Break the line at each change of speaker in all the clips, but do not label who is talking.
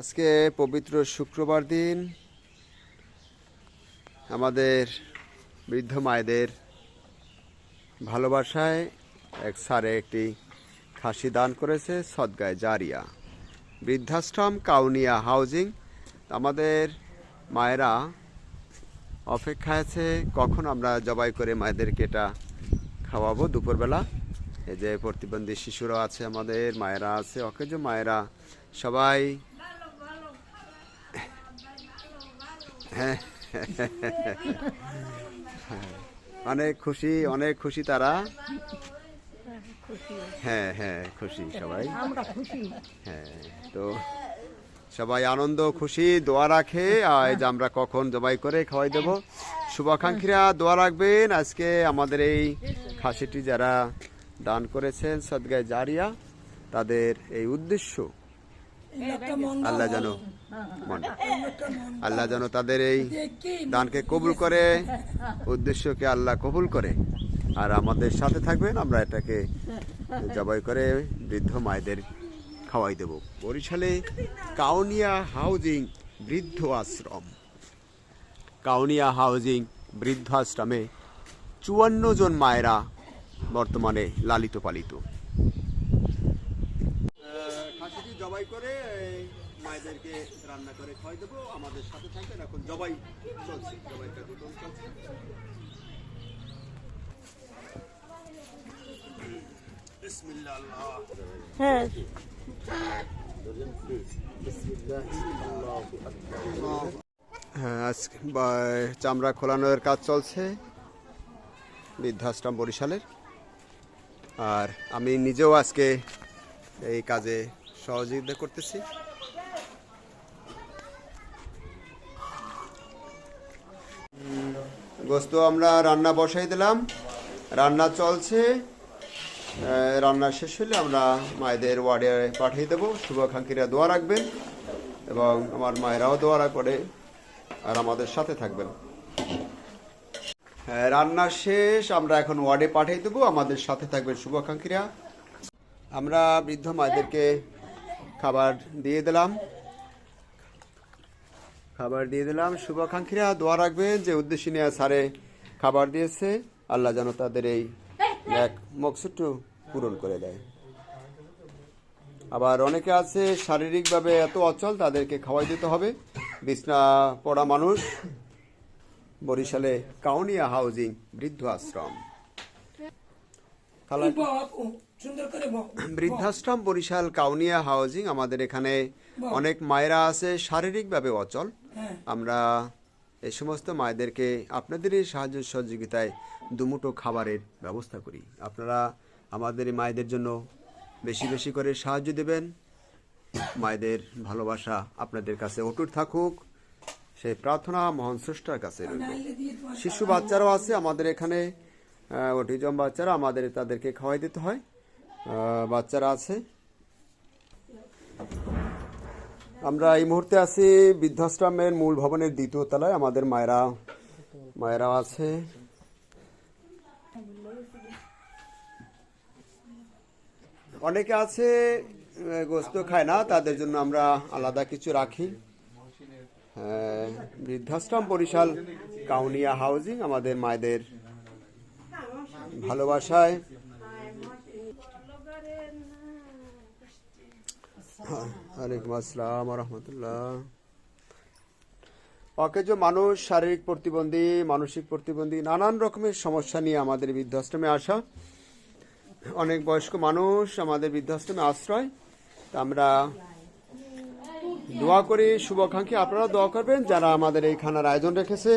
আজকে পবিত্র শুক্রবার দিন আমাদের বৃদ্ধ মায়েদের ভালোবাসায় এক স্যারে একটি খাসি দান করেছে সদগায় জারিয়া। বৃদ্ধাশ্রম কাউনিয়া হাউজিং। আমাদের মায়েরা অপেক্ষায় আছে, কখন আমরা জবাই করে মায়েদেরকে এটা খাওয়াবো দুপুরবেলা। এই যে প্রতিবন্ধী শিশুরা আছে আমাদের, মায়েরা আছে, অকেজ মায়েরা সবাই অনেক খুশি অনেক খুশি তারা। হ্যাঁ হ্যাঁ খুশি সবাই। হ্যাঁ তো সবাই আনন্দ খুশি দোয়া রাখে। যে আমরা কখন জবাই করে খাওয়াই দেবো। শুভাকাঙ্ক্ষীরা দোয়া রাখবেন। আজকে আমাদের এই খাসিটি যারা দান করেছেন সদগায় জারিয়া তাদের এই উদ্দেশ্য আল্লাহ যেন আল্লাহ যেন তাদের এই দানকে কবুল করে উদ্দেশ্যকে আল্লাহ কবুল করে। আর আমাদের সাথে থাকবেন আমরা এটাকে জবাই করে বৃদ্ধ মায়েদের খাওয়াই দেব। বরিশালে কাউনিয়া হাউজিং বৃদ্ধ আশ্রম। কাউনিয়া হাউজিং বৃদ্ধ আশ্রমে চুয়ান্ন জন মায়েরা বর্তমানে লালিত পালিত খাসিটি জবাই করে মায়েদেরকে রান্না করে খাওয়াই দেবো আমাদের সাথে থাকবেন। এখন জবাই চলছে জবাই কার্যক্রম চলছে।
হ্যাঁ।
হ্যাঁ আজকে চামড়া খোলানোর কাজ চলছে বৃদ্ধাশ্রম বরিশালের। আর আমি নিজেও আজকে এই কাজে সহযোগিতা করতেছি। গোস্ত আমরা রান্না বসাই দিলাম। রান্না চলছে। রান্না শেষ হলে আমরা মায়েদের ওয়ার্ডে পাঠিয়ে দেবো। শুভাকাঙ্ক্ষীরা দোয়া রাখবেন এবং আমার মায়েরাও দোয়া করে আর আমাদের সাথে থাকবেন। হ্যাঁ, রান্না শেষ। আমরা এখন ওয়ার্ডে পাঠিয়ে দেবো। আমাদের সাথে থাকবেন শুভাকাঙ্ক্ষীরা। আমরা বৃদ্ধ মায়েদেরকে খাবার দিয়ে দিলাম। খাবার দিয়ে দিলাম। শুভাকাঙ্ক্ষীরা দোয়া রাখবেন যে উদ্দেশ্য নিয়ে স্যারে খাবার দিয়েছে। আল্লাহ যেন তাদের এই এক মকসুদটু পূরণ করে দেয়। আবার অনেকে আছে, শারীরিকভাবে এত অচল, তাদেরকে খাওয়াই দিতে হবে। বিছনা পড়া মানুষ, বরিশালে কাউনিয়া হাউজিং বৃদ্ধ আশ্রম। খালা- বৃদ্ধাশ্রম বরিশাল কাউনিয়া হাউজিং আমাদের এখানে অনেক মায়েরা আছে শারীরিকভাবে অচল। আমরা এই সমস্ত মায়েদেরকে আপনাদের এই সাহায্য সহযোগিতায় দুমুটো খাবারের ব্যবস্থা করি। আপনারা আমাদের এই মায়েদের জন্য বেশি বেশি করে সাহায্য দেবেন। মায়েদের ভালোবাসা আপনাদের কাছে অটুট থাকুক। সেই প্রার্থনা মহান স্রষ্টার কাছে রইল। শিশু বাচ্চারাও আছে আমাদের এখানে অটিজম বাচ্চারা আমাদের তাদেরকে খাওয়াই দিতে হয়। বাচ্চারা আছে? আমরা এই মুহূর্তে আছি বৃদ্ধাশ্রমের মূল ভবনের দ্বিতীয় তলায়। আমাদের মায়েরা মায়েরা আছে। অনেকে আছে গোস্ত খায় না, তাদের জন্য আমরা আলাদা কিছু রাখি। বৃদ্ধাশ্রম বরিশাল কাউনিয়া হাউজিং আমাদের মায়েদের ভালোবাসায়। ওয়ালাইকুম আসসালাম অকেজ মানুষ শারীরিক প্রতিবন্ধী, মানসিক প্রতিবন্ধী, নানান রকমের সমস্যা নিয়ে আমাদের বৃদ্ধাশ্রমে আসা, অনেক বয়স্ক মানুষ আমাদের বৃদ্ধাশ্রমে আশ্রয়, তা আমরা দোয়া করি, শুভাকাঙ্ক্ষী, আপনারা দোয়া করবেন, যারা আমাদের এই খানার আয়োজন রেখেছে,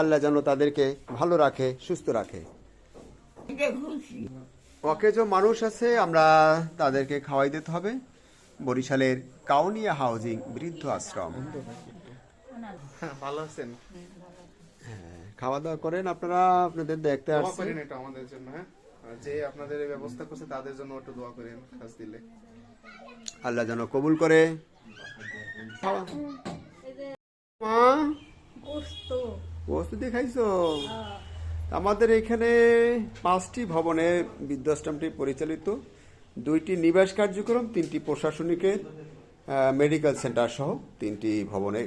আল্লাহ যেন তাদেরকে ভালো রাখে, সুস্থ রাখে। অকেজ মানুষ আছে, আমরা তাদেরকে খাওয়াই দিতে হবে। বরিশালের কাউনিয়া হাউজিং বৃদ্ধ আশ্রম।
হ্যাঁ, ভালো আছেন?
খাওয়া দাওয়া করেন আপনারা আপনাদের দেখতে আসছেন।
এটা আমাদের জন্য হ্যাঁ? যে আপনাদের ব্যবস্থা করছে তাদের জন্য একটু দোয়া করেন খাস দিলে।
আল্লাহ যেন কবুল করে। মা
গোস্ত।
দেখাইছো আমাদের এখানে পাঁচটি ভবনে বৃদ্ধাশ্রমটি পরিচালিত। দুইটি নিবাস কার্যক্রম তিনটি প্রশাসনিকের মেডিকেল সেন্টার সহ তিনটি ভবনে।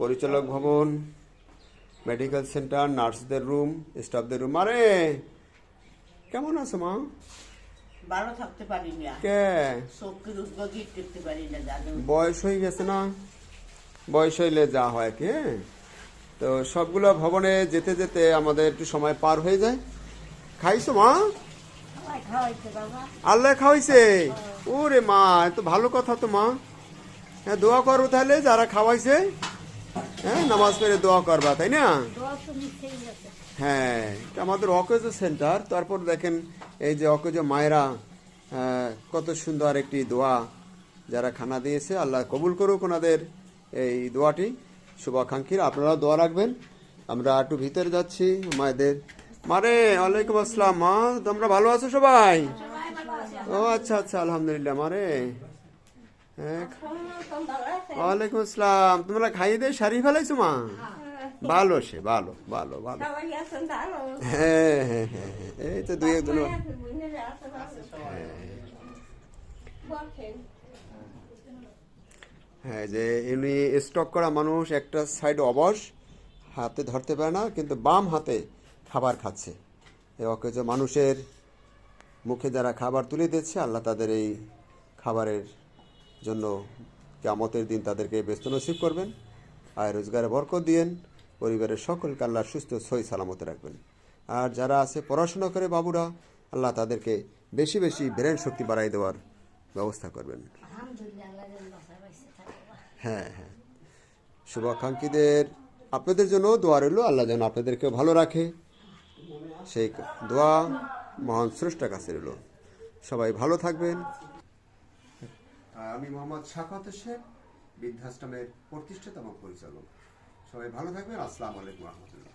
পরিচালক ভবন মেডিকেল সেন্টার নার্সদের রুম স্টাফদের রুম। আরে কেমন আছো মা?
ভালো থাকতে পারি না।
কে?
চোখের উদ্যোগী টিকতে পারি না
বয়স হয়ে গেছে না? বয়স হইলে যা হয় কি হ্যাঁ? তো সবগুলো ভবনে যেতে যেতে আমাদের একটু সময় পার হয়ে যায়। খাইছো মা? আল্লাহ খাওয়াইছে ওরে মা এত ভালো কথা তো মা। হ্যাঁ দোয়া করব তাহলে যারা খাওয়াইছে হ্যাঁ নামাজ পড়ে দোয়া করবা তাই না? হ্যাঁ আমাদের অকেজো সেন্টার। তারপর দেখেন এই যে অকেজো মায়েরা আহ, কত সুন্দর একটি দোয়া যারা খানা দিয়েছে আল্লাহ কবুল করুক ওনাদের এই দোয়াটি। শুভাকাঙ্ক্ষীর আপনারা দোয়া রাখবেন। আমরা একটু ভিতরে যাচ্ছি মায়েদের মারে, ওয়ালাইকুম আসসালাম, মা, তোমরা ভালো আছো সবাই? ও আচ্ছা আচ্ছা আলহামদুলিল্লাহ, মারে। ওয়ালাইকুম আসসালাম, তোমরা খাইয়ে দিয়ে সারি ফেলাইছো, মা? ভালো সে, ভালো ভালো ভালো। হ্যাঁ হ্যাঁ হ্যাঁ হ্যাঁ। এই তো দুই একজন। হ্যাঁ যে এমনি স্টক করা মানুষ, একটা সাইড অবশ, হাতে ধরতে পারে না, কিন্তু বাম হাতে খাবার খাচ্ছে। এই অকেজ মানুষের মুখে যারা খাবার তুলে দিচ্ছে, আল্লাহ তাদের এই খাবারের জন্য কেমতের দিন তাদেরকে ব্যস্ত নসিব করবেন। আয় রোজগারে বরকত দিয়েন। পরিবারের সকলকে আল্লাহ সুস্থ সই সালামতে রাখবেন। আর যারা আছে পড়াশোনা করে বাবুরা, আল্লাহ তাদেরকে বেশি বেশি ব্রেন শক্তি বাড়াই দেওয়ার ব্যবস্থা করবেন। হ্যাঁ হ্যাঁ। শুভাকাঙ্ক্ষীদের আপনাদের জন্য দোয়া রইল। আল্লাহ যেন আপনাদেরকে ভালো রাখে। সেই দোয়া মহান স্রষ্টার কাছে রইল। সবাই ভালো থাকবেন। আমি মোহাম্মদ শাকত শেখ বৃদ্ধাশ্রমের প্রতিষ্ঠাতম পরিচালক। সবাই ভালো থাকবেন। আসসালামু আলাইকুম রহমতুল্লাহ।